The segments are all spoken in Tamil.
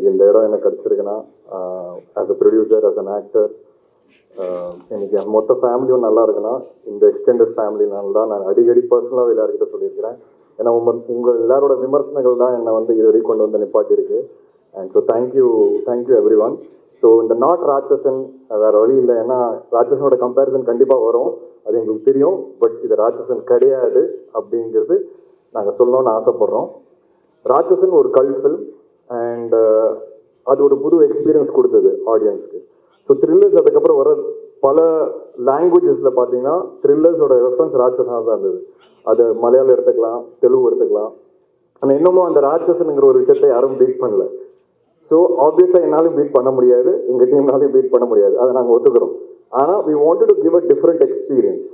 இன்னைக்கு இந்த இடம் எனக்கு கிடச்சிருக்குன்னா as a producer as an actor இன்னைக்கு என் மொத்த ஃபேமிலியும் நல்லா இருக்குன்னா இந்த எக்ஸ்டெண்டட் ஃபேமிலினால தான் நான் அடிக்கடி பர்சனலாக எல்லாருக்கிட்ட சொல்லியிருக்கிறேன். ஏன்னா உங்க உங்கள் எல்லாரோட விமர்சனங்கள் தான் என்னை வந்து இது வரைக்கும் கொண்டு வந்து நிப்பாட்டியிருக்கு. And so thank you thank you everyone so இந்த நாட் ராட்சசன் வேற வழி இல்லை. ஏன்னா ராட்சசனோட கம்பேரிசன் கண்டிப்பாக வரும். அது எங்களுக்கு தெரியும். பட் இது ராட்சசன் கிடையாது அப்படிங்கிறது நாங்கள் சொல்லணும்னு ஆசைப்படுறோம். ராட்சசன் ஒரு கல் ஃபில்ம் அண்ட் uh, அது ஒரு புது எக்ஸ்பீரியன்ஸ் கொடுத்தது ஆடியன்ஸ்க்கு ஸோ த்ரில்லர்ஸ் அதுக்கப்புறம் வர பல லாங்குவேஜஸில் பார்த்தீங்கன்னா த்ரில்லர்ஸோட ரெஃபரன்ஸ் ராட்சசனாக தான் இருந்தது. அது மலையாளம் எடுத்துக்கலாம் தெலுங்கு எடுத்துக்கலாம். ஆனால் இன்னமும் அந்த ராட்சசனுங்கிற ஒரு விஷயத்தை யாரும் பீட் பண்ணல. ஸோ ஆப்வியஸாக என்னாலும் பீட் பண்ண முடியாது எங்கள் டீம்னாலையும் பீட் பண்ண முடியாது. அதை நாங்கள் ஒத்துக்கிறோம். ஆனால் we want to give a different experience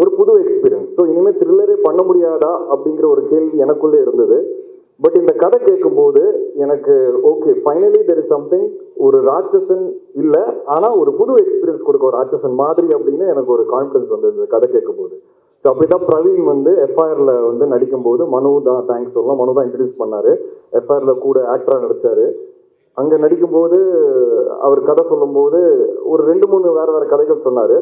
ஒரு புது எக்ஸ்பீரியன்ஸ் ஸோ இனிமேல் த்ரில்லரே பண்ண முடியாதா அப்படிங்கிற ஒரு கேள்வி எனக்குள்ளே இருந்தது. பட் இந்த கதை கேட்கும்போது எனக்கு okay finally there is something ஒரு ராட்சசன் இல்லை ஆனால் ஒரு புது எக்ஸ்பீரியன்ஸ் கொடுக்க ஒரு ராட்சசன் மாதிரி அப்படின்னு எனக்கு ஒரு கான்ஃபிடன்ஸ் வந்தது இந்த கதை கேட்கும்போது. ஸோ அப்படிதான் பிரவீன் வந்து எஃப்ஐஆரில் வந்து நடிக்கும்போது மனு தான் தேங்க்ஸ் சொல்லலாம். மனு தான் இன்ட்ரடியூஸ் பண்ணாரு. எஃப்ஐஆரில் கூட ஆக்டராக நடிச்சாரு. அங்கே நடிக்கும்போது அவர் கதை சொல்லும்போது ஒரு ரெண்டு மூணு வேற வேற கதைகள் சொன்னார்.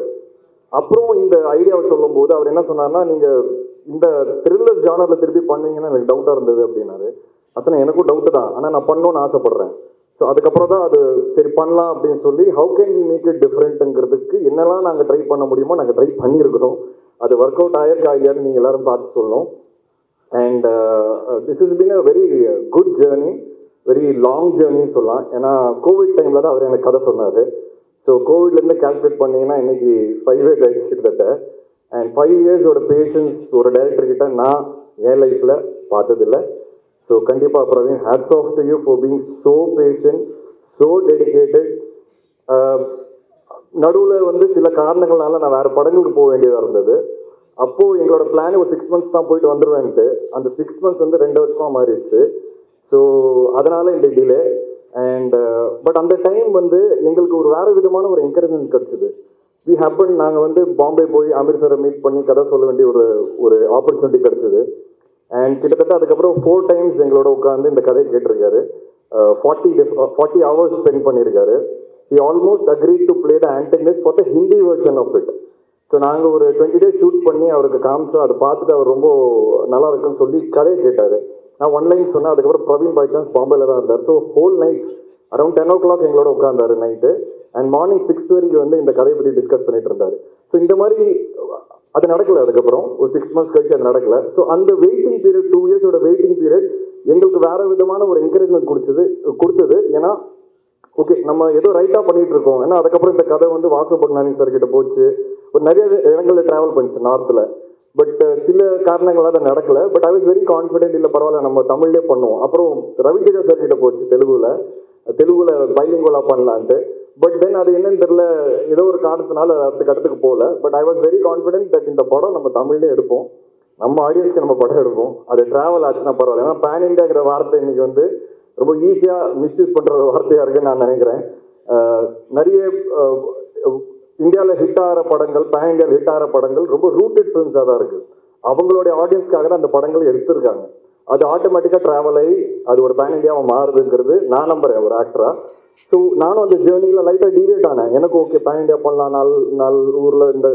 அப்புறம் இந்த ஐடியாவை சொல்லும்போது அவர் என்ன சொன்னார்னா நீங்கள் இந்த த்ரில்லர் ஜானரில் திருப்பி பண்ணீங்கன்னா எனக்கு டவுட்டாக இருந்தது அப்படின்னாரு. அத்தனை எனக்கும் டவுட்டு தான். ஆனால் நான் பண்ணணும்னு ஆசைப்பட்றேன். ஸோ அதுக்கப்புறம் தான் அது சரி பண்ணலாம் அப்படின்னு சொல்லி how can you make it டிஃப்ரெண்ட்டுங்கிறதுக்கு என்னெல்லாம் நாங்கள் ட்ரை பண்ண முடியுமோ நாங்கள் ட்ரை பண்ணியிருக்கிறோம். அது ஒர்க் அவுட் ஆயிருக்கா ஐயான்னு நீங்கள் எல்லாரும் பார்த்து சொல்லணும். And this is been a very good journey very long ஜேர்னின்னு சொல்லலாம். ஏன்னா கோவிட் டைமில் தான் அவர் எனக்கு கதை சொன்னார். ஸோ கோவிட்லேருந்து கால்குலேட் பண்ணிங்கன்னா இன்னைக்கு ஃபைவ் இயர்ஸ் ஆயிடுச்சு கிட்டத்தட்ட. அண்ட் ஃபைவ் இயர்ஸோட பேஷன்ஸ் ஒரு டைரக்டர் கிட்ட நான் என் லைஃப்பில் பார்த்ததில்லை. ஸோ கண்டிப்பாக Praveen hats off to you for being so patient so dedicated நடுவில் வந்து சில காரணங்களால நான் வேறு படங்களுக்கு போக வேண்டியதாக இருந்தது. அப்போது எங்களோட பிளான் ஒரு சிக்ஸ் மந்த்ஸ் தான் போயிட்டு வந்துடுவேன்ட்டு அந்த சிக்ஸ் மந்த்ஸ் வந்து ரெண்டு வருஷமாக மாறிடுச்சு. ஸோ அதனால் இந்த டிலே அண்ட் பட் அந்த டைம் வந்து எங்களுக்கு ஒரு வேறு விதமான ஒரு என்கரேஜ்மெண்ட் கிடச்சிது. வி ஹேப்பன் நாங்கள் வந்து பாம்பே போய் அமிர்தரை மீட் பண்ணி கதை சொல்ல வேண்டிய ஒரு ஒரு ஆப்பர்ச்சுனிட்டி கிடச்சிது. அண்ட் கிட்டத்தட்ட அதுக்கப்புறம் ஃபோர் டைம்ஸ் எங்களோட உட்காந்து இந்த கதையை கேட்டிருக்காரு. ஃபார்ட்டி ஃபார்ட்டி ஹவர்ஸ் ஸ்பெண்ட் பண்ணியிருக்காரு. He almost agree to play the antagonist for the Hindi version of it so நாங்கள் ஒரு டுவெண்ட்டி டேஸ் ஷூட் பண்ணி அவருக்கு காமிச்சோம் அதை பார்த்துட்டு அவர் ரொம்ப நல்லா இருக்குன்னு சொல்லி கதையை கேட்டார். நான் ஒன் லைன் சொன்னேன் அதுக்கப்புறம் பிரவீன் பாய் சான்ஸ் பாம்பேல தான் இருந்தார். So whole night around ten o'clock எங்களோட உட்காந்தாரு நைட்டு அண்ட் மார்னிங் சிக்ஸ் வரைக்கும் வந்து இந்த கதையை பற்றி டிஸ்கஸ் பண்ணிட்டு இருந்தார். ஸோ இந்த மாதிரி அது நடக்கல அதுக்கப்புறம். ஒரு சிக்ஸ் மந்த்ஸ் கழிச்சு அது நடக்கல. ஸோ அந்த வெயிட்டிங் பீரியட் டூ இயர்ஸோட வெயிட்டிங் பீரியட் எங்களுக்கு வேற விதமான ஒரு என்கரேஜ்மெண்ட் கொடுத்தது கொடுத்தது. ஏன்னா ஓகே நம்ம ஏதோ ரைட்டாக பண்ணிட்டு இருக்கோம். ஏன்னா அதுக்கப்புறம் இந்த கதை வந்து வாசு சார் கிட்ட போச்சு. ஒரு நிறைய இடங்களில் ட்ராவல் பண்ணிச்சு நார்த்தில் பட் சில காரணங்களால் அது நடக்கல. But I was very confident இல்லை பரவாயில்ல நம்ம தமிழ்லேயே பண்ணுவோம். அப்புறம் ரவிதேஜா சார் கிட்ட போச்சு தெலுங்குல. தெலுங்குல பைலிங்குவலாக பண்ணலான்ட்டு. பட் தென் அது என்னன்னு தெரியல. ஏதோ ஒரு காரணத்தினால அடுத்த கட்டத்துக்கு போகல. But I was very confident that இந்த படம் நம்ம தமிழ்லேயே எடுப்போம் நம்ம ஆடியன்ஸ்க்கு நம்ம படம் எடுப்போம் அது ட்ராவல் ஆச்சுன்னா பரவாயில்ல. ஏன்னா பேன் இண்டியாங்கிற வார்த்தை இன்னைக்கு வந்து ரொம்ப ஈஸியாக மிஸ்யூஸ் பண்ணுற ஒரு வார்த்தையாக இருக்குன்னு நான் நினைக்கிறேன். நிறைய இந்தியாவில் ஹிட் ஆகிற படங்கள் பேன் இந்தியாவில் ஹிட் ஆகிற படங்கள் ரொம்ப ரூட்டட் ஃபிலிம்ஸாக தான் இருக்குது அவங்களுடைய ஆடியன்ஸ்க்காக தான் அந்த படங்கள் எடுத்திருக்காங்க. அது ஆட்டோமேட்டிக்காக ட்ராவல் ஆகி அது ஒரு பேன் இந்தியாவை மாறுதுங்கிறது நான் நம்புறேன் ஒரு ஆக்டராக ஸோ நானும் அந்த ஜேர்னியில் லைட்டாக டிவியேட் ஆனேன். எனக்கு ஓகே பேன் இண்டியா பண்ணலாம். நாள் நாள் ஊரில் இந்த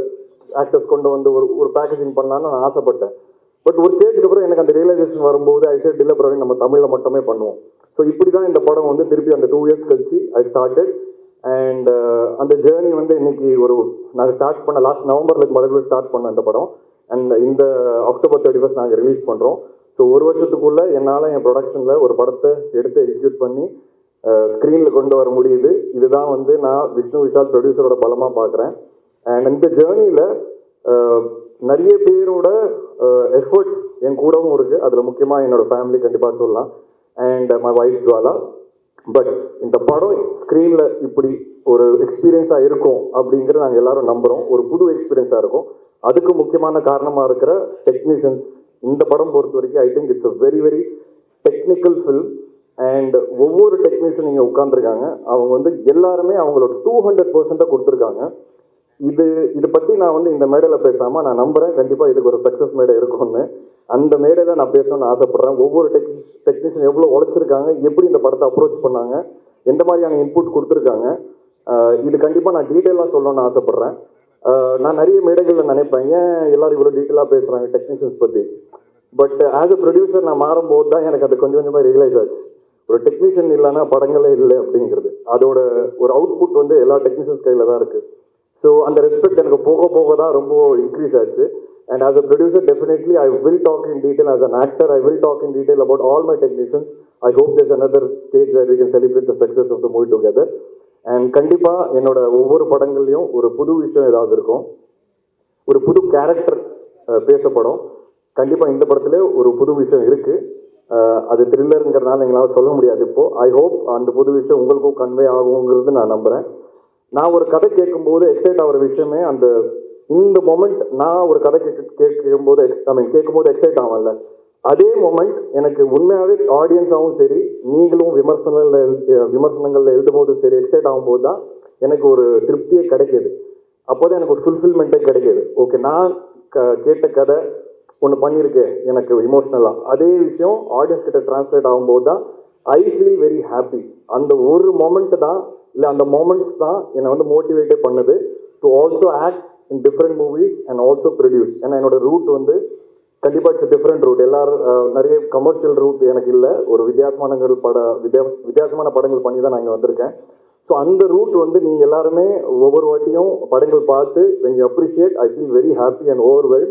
ஆக்டர்ஸ் கொண்டு வந்து ஒரு ஒரு பேக்கேஜிங் பண்ணலான்னு நான் ஆசைப்பட்டேன். பட் ஒரு ஸ்டேஜுக்கு அப்புறம் எனக்கு அந்த ரியலைசேஷன் வரும்போது ஐ சைட் இல்லை பிரவீன் நம்ம தமிழில் மட்டுமே பண்ணுவோம். ஸோ இப்படி தான் இந்த படம் வந்து திருப்பி அந்த டூ இயர்ஸ் கழிச்சு ஐ ஸ்டார்டட் அண்ட் அந்த ஜேர்னி வந்து இன்னைக்கு ஒரு நாங்கள் ஸ்டார்ட் பண்ண லாஸ்ட் நவம்பரில் மறுபடியும் ஸ்டார்ட் பண்ண அந்த படம். அண்ட் இந்த அக்டோபர் தேர்ட்டி ஃபஸ்ட் நாங்கள் ரிலீஸ் பண்ணுறோம் ஸோ ஒரு வருஷத்துக்குள்ளே என்னால் என் ப்ரொடக்ஷனில் ஒரு படத்தை எடுத்து எக்ஸிக்யூட் பண்ணி ஸ்க்ரீனில் கொண்டு வர முடியுது. இதுதான் வந்து நான் விஷ்ணு விஷால் ப்ரொடியூசரோட பலமாக பார்க்குறேன் அண்ட் இந்த ஜேர்னியில் நிறைய பேரோட எஃபர்ட் என் கூடவும் இருக்குது அதில் முக்கியமாக என்னோடய ஃபேமிலி கண்டிப்பாக சொல்லலாம். And my wife Jwala. But இந்த படம் ஸ்க்ரீனில் இப்படி ஒரு எக்ஸ்பீரியன்ஸாக இருக்கும் அப்படிங்கிறத நாங்கள் எல்லாரும் நம்புகிறோம் ஒரு புது எக்ஸ்பீரியன்ஸாக இருக்கும். அதுக்கு முக்கியமான காரணமாக இருக்கிற டெக்னீஷியன்ஸ் இந்த படம் பொறுத்த வரைக்கும் I think it's a very very technical film and ஒவ்வொரு டெக்னீஷியன் இங்கே உட்காந்துருக்காங்க அவங்க வந்து எல்லாருமே அவங்களோட டூ ஹண்ட்ரட் பர்சன்ட்டாக கொடுத்துருக்காங்க. இது இதை பற்றி நான் வந்து இந்த மேடையில் பேசாமல் நான் நம்புகிறேன் கண்டிப்பாக இதுக்கு ஒரு சக்ஸஸ் மேடை இருக்கும்னு. அந்த மேடையில் நான் பேசணும்னு ஆசைப்பட்றேன். ஒவ்வொரு டெக் டெக்னீஷியன் எவ்வளோ உழைச்சிருக்காங்க எப்படி இந்த படத்தை அப்ரோச் பண்ணாங்க எந்த மாதிரியான இன்புட் கொடுத்துருக்காங்க இது கண்டிப்பாக நான் டீட்டெயிலாக சொல்லணும்னு ஆசைப்பட்றேன். நான் நிறைய மேடைகளில் நினைப்பேன். ஏன் எல்லோரும் இவ்வளோ டீட்டெயிலாக பேசுகிறாங்க டெக்னீஷியன்ஸ் பற்றி பட் ஆஸ் அ ப்ரொடியூசர் நான் மாறும்போது தான் எனக்கு அது கொஞ்சம் கொஞ்சமாக ரியலைஸ் ஆச்சு. ஒரு டெக்னீஷியன் இல்லைன்னா படங்களே இல்லை அப்படிங்கிறது. அதோட ஒரு அவுட்புட் வந்து எல்லா டெக்னீஷியன்ஸ் கையில் தான் இருக்குது ஸோ அந்த ரெஸ்பெக்ட் எனக்கு போக போக தான் ரொம்ப இன்க்ரீஸ் ஆச்சு. And as a producer definitely I will talk in detail as an actor I will talk in detail about all my technicians I hope there's another stage where we can celebrate the success of the movie and கண்டிப்பாக என்னோட ஒவ்வொரு படங்கள்லையும் ஒரு புது விஷயம் ஏதாவது இருக்கும். ஒரு புது கேரக்டர் பேசப்படும். கண்டிப்பாக இந்த படத்துல ஒரு புது விஷயம் இருக்குது அது த்ரில்லருங்கிறதுனால எங்களால் சொல்ல முடியாது. இப்போ ஐ ஹோப் அந்த புது விஷயம் உங்களுக்கும் கன்வே ஆகுங்கிறது நான் நம்புகிறேன் நான் ஒரு கதை கேட்கும்போது எக்ஸைட் ஆகிற விஷயமே அந்த இந்த மொமெண்ட் நான் ஒரு கதை கேட்க கேட்கும்போது ஐ மீன் கேட்கும்போது எக்ஸைட் ஆகல அதே மொமெண்ட் எனக்கு உண்மையாகவே ஆடியன்ஸாகவும் சரி நீங்களும் விமர்சனங்களில் விமர்சனங்களில் எழுதும்போது சரி எக்ஸைட் ஆகும்போது தான் எனக்கு ஒரு திருப்தியே கிடைக்கிது. அப்போதான் எனக்கு ஒரு ஃபுல்ஃபில்மெண்ட்டே கிடைக்கிது. ஓகே நான் க- கேட்ட கதை ஒன்று பண்ணியிருக்கேன் எனக்கு இமோஷ்னலாக அதே விஷயம் ஆடியன்ஸ் கிட்ட டிரான்ஸ்லேட் ஆகும்போது தான் ஐ ஃபீல் வெரி ஹாப்பி அந்த ஒரு மொமெண்ட் தான் இல்லை அந்த மொமெண்ட்ஸ் தான் என்னை வந்து மோட்டிவேட்டே பண்ணுது to also act in different movies and also produce ஏன்னா என்னோட ரூட் வந்து கண்டிப்பாக இட்ஸ் டிஃப்ரெண்ட் ரூட் எல்லாரும் நிறைய கமர்ஷியல் ரூட் எனக்கு இல்லை. ஒரு வித்தியாசமானங்கள் பட வித்தியா வித்தியாசமான படங்கள் பண்ணி தான் நான் இங்கே வந்திருக்கேன். ஸோ அந்த ரூட் வந்து நீங்கள் எல்லாருமே ஒவ்வொரு வாட்டியும் படங்கள் பார்த்து when you I feel very happy and over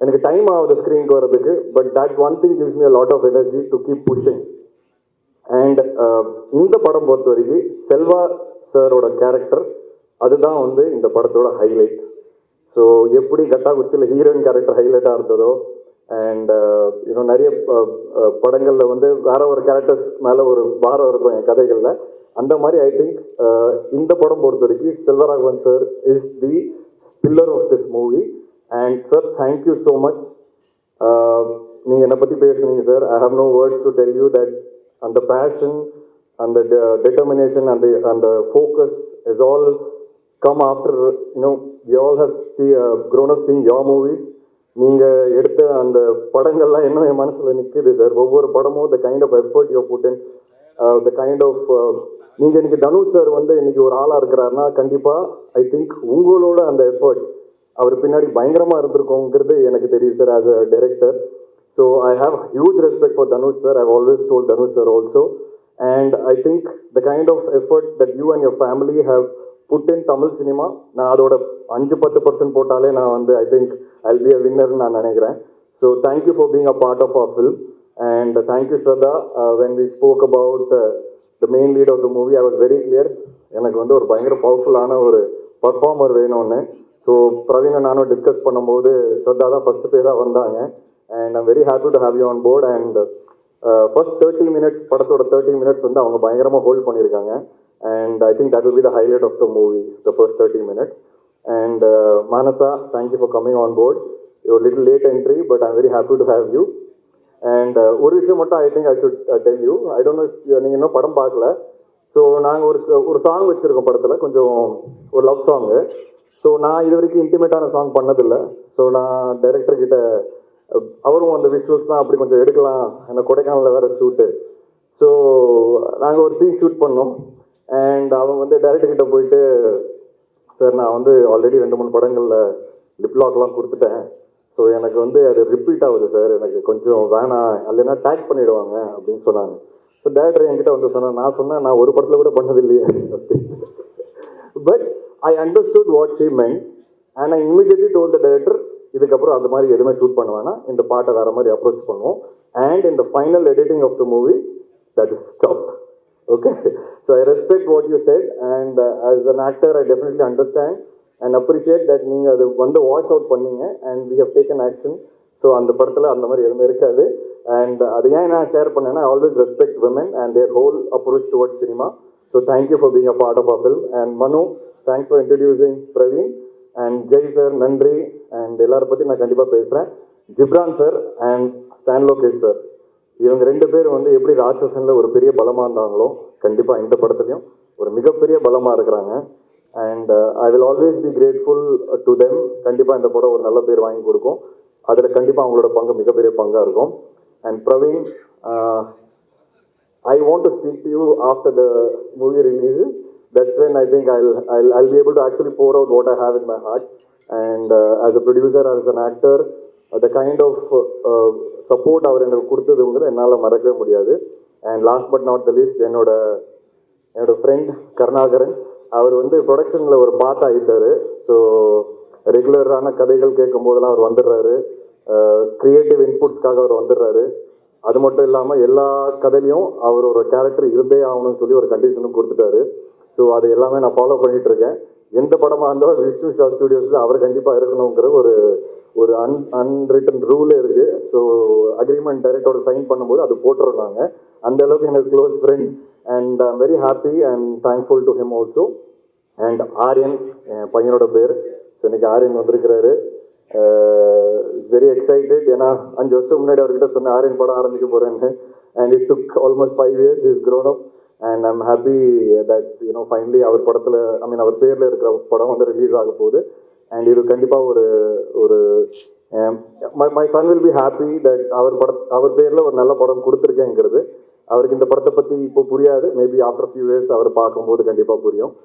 எனக்கு டைம் ஆகுது ஸ்க்ரீனுக்கு வர்றதுக்கு but that one thing gives me lot of energy to keep pushing and இந்த படம் பொறுத்த வரைக்கும் செல்வா சாரோட கேரக்டர் அதுதான் வந்து இந்த படத்தோட ஹைலைட் ஸோ எப்படி கட்டாகுச்சியில் ஹீரோயின் கேரக்டர் ஹைலைட்டாக இருந்ததோ அண்ட் இன்னும் uh, நிறைய uh, uh, படங்களில் வந்து வேற ஒரு கேரக்டர்ஸ் மேலே ஒரு பாரம் இருக்கும் என் கதைகளில். அந்த மாதிரி ஐ திங்க் இந்த படம் பொறுத்த வரைக்கும் Selvaraghavan sir is the pillar of this movie and sir thank you so much நீங்கள் என்னை பற்றி பேசுனீங்க sir I have no words to tell you that அந்த பேஷன் அந்த டெட்டர்மினேஷன் அந்த அந்த focus is all come after you know we all have see grown up seeing your movies நீங்கள் எடுத்த அந்த படங்கள்லாம் என்ன என் மனசில் நிற்குது சார் ஒவ்வொரு படமும் the kind of effort you put in the kind of நீங்கள் இன்னைக்கு தனுஷ் சார் வந்து இன்னைக்கு ஒரு ஆளாக இருக்கிறாருன்னா கண்டிப்பாக ஐ திங்க் உங்களோட அந்த எஃபர்ட் அவர் பின்னாடி பயங்கரமாக இருந்திருக்கோங்கிறது எனக்கு தெரியுது sir as a director so I have huge respect for Dhanush sir I always told Dhanush sir also and I think the kind of effort that you and your family have put in Tamil cinema நான் அதோட அஞ்சு பத்து பர்சன்ட் போட்டாலே நான் வந்து ஐ திங்க் ஐ பி அ வின்னர்னு நான் நினைக்கிறேன். So thank you for being a part of our film and thank you Shraddha when we spoke about the main lead of the movie I was very clear எனக்கு வந்து ஒரு பயங்கர பவர்ஃபுல்லான ஒரு பர்ஃபார்மர் வேணும்னு. ஸோ பிரவீன் நானும் டிஸ்கஸ் பண்ணும்போது ஸ்ரத்தா தான் ஃபர்ஸ்ட் பேராக வந்தாங்க. And I'm very happy to have you on board and first thirty minutes படத்தோட தேர்ட்டி மினிட்ஸ் வந்து அவங்க பயங்கரமாக ஹோல்ட் பண்ணியிருக்காங்க. And I think that will be the highlight of the movie the first thirty minutes and Manasa thank you for coming on board your little late entry but I'm very happy to have you and ஒரு விஷயம் மட்டும் I think I should tell you I don't know நீங்கள் இன்னும் படம் பார்க்கல. ஸோ நாங்கள் ஒரு ஒரு சாங் வச்சுருக்கோம் படத்தில். கொஞ்சம் ஒரு லவ் சாங்கு ஸோ நான் இது வரைக்கும் இன்டிமேட்டான சாங் பண்ணதில்லை. ஸோ நான் டைரக்டர்கிட்ட அவரும் அந்த விஷுவல்ஸ்லாம் அப்படி கொஞ்சம் எடுக்கலாம். அந்த கொடைக்கானலில் வேறு ஷூட்டு ஸோ நாங்கள் ஒரு சீன் ஷூட் பண்ணோம். அண்ட் அவங்க வந்து டைரக்டர்கிட்ட போயிட்டு சார் நான் வந்து ஆல்ரெடி ரெண்டு மூணு படங்களில் லிப்லாக்லாம் கொடுத்துட்டேன். ஸோ எனக்கு வந்து அது ரிப்பீட் ஆகுது சார் எனக்கு கொஞ்சம் வேணாம். இல்லைன்னா டேக் பண்ணிடுவாங்க அப்படின்னு சொன்னாங்க. ஸோ டேரக்டர் என்கிட்ட வந்து சொன்னேன் நான் சொன்னேன் நான் ஒரு படத்தில் கூட பண்ணதில்லையே. But I understood what she meant and I immediately told the director இதுக்கப்புறம் அந்த மாதிரி எதுவுமே ஷூட் பண்ண வேணாம். இந்த பாட்டை வேற மாதிரி அப்ரோச் பண்ணுவோம். அண்ட் இந்த final editing of the movie that is stop okay so I respect what you said and as an actor I definitely understand and appreciate that நீங்கள் அது வந்து வாய்ஸ் அவுட் பண்ணீங்க and we have taken action so அந்த படத்தில் அந்த மாதிரி எதுவுமே இருக்காது. அண்ட் அது ஏன் நான் ஷேர் பண்ணேன்னா always respect women and their whole approach toward cinema so thank you for being a part of a our and Manu thanks for introducing Praveen and Jay sir நன்றி அண்ட் எல்லாரை பற்றி நான் கண்டிப்பாக பேசுகிறேன் Ghibran sir and Stan Lokesh sir இவங்க ரெண்டு பேரும் வந்து எப்படி ராட்சசனில் ஒரு பெரிய பலமாக இருந்தாங்களோ கண்டிப்பாக இந்த படத்துலையும் ஒரு மிகப்பெரிய பலமாக இருக்கிறாங்க. And I will always be grateful to them கண்டிப்பாக இந்த படம் ஒரு நல்ல பேர் வாங்கி கொடுக்கும். அதில் கண்டிப்பாக அவங்களோட பங்கு மிகப்பெரிய பங்காக இருக்கும். And Praveen I want to speak you after the movie release. That's when I think I'll, I'll, I'll be able to actually pour out what I have in my heart. And uh, as a producer, as an actor, uh, the kind of uh, support அவர் எனக்கு கொடுத்ததுங்கிறது என்னால் மறக்கவே முடியாது. And last but not the least என்னோட என்னோட ஃப்ரெண்ட் கருணாகரன் அவர் வந்து ப்ரொடக்ஷனில் ஒரு பாத் ஆகிட்டார் ஸோ ரெகுலரான கதைகள் கேட்கும் போதெல்லாம் அவர் வந்துடுறாரு. Uh, க்ரியேட்டிவ் இன்புட்ஸ்க்காக அவர் வந்துடுறாரு. அது மட்டும் இல்லாமல் எல்லா கதையிலையும் அவர் ஒரு கேரக்டர் இருந்தே ஆகணும்னு சொல்லி ஒரு கண்டிஷனும் கொடுத்துட்டாரு. ஸோ அது எல்லாமே நான் ஃபாலோ பண்ணிட்டு இருக்கேன் எந்த படமாக இருந்தாலும் விஷ்ணு ஷா ஸ்டுடியோஸில் அவர் கண்டிப்பாக இருக்கணுங்கிற ஒரு ஒரு அன் அன்ரிட்டன் ரூல் இருக்கு. ஸோ அக்ரிமெண்ட் டைரக்டோட சைன் பண்ணும்போது அது போட்டுருந்தாங்க அந்த அளவுக்கு எனக்கு close friend and I'm very happy and thankful to him also and Aryan என் பையனோட பேர். ஸோ இன்னைக்கு ஆரியன் வந்திருக்கிறாரு. Uh, வெரி எக்ஸைட்டட் ஏன்னா அஞ்சு வருஷம் முன்னாடி அவர்கிட்ட சொன்ன ஆரியன் படம் ஆரம்பிக்க போகிறேன்னு and it took almost five years is grown up and I'm happy that you know finally அவர் படத்தில் ஐ மீன் அவர் பேரில் இருக்கிற படம் வந்து ரிலீஸ் ஆக போகுது. அண்ட் இது கண்டிப்பாக ஒரு ஒரு my son will be happy that அவர் பட அவர் பேரில் ஒரு நல்ல படம் கொடுத்துருக்கேங்கிறது. அவருக்கு இந்த படத்தை பற்றி இப்போ புரியாது. மேபி ஆஃப்டர் ஃபியூ இயர்ஸ் அவர் பார்க்கும்போது கண்டிப்பாக புரியும்.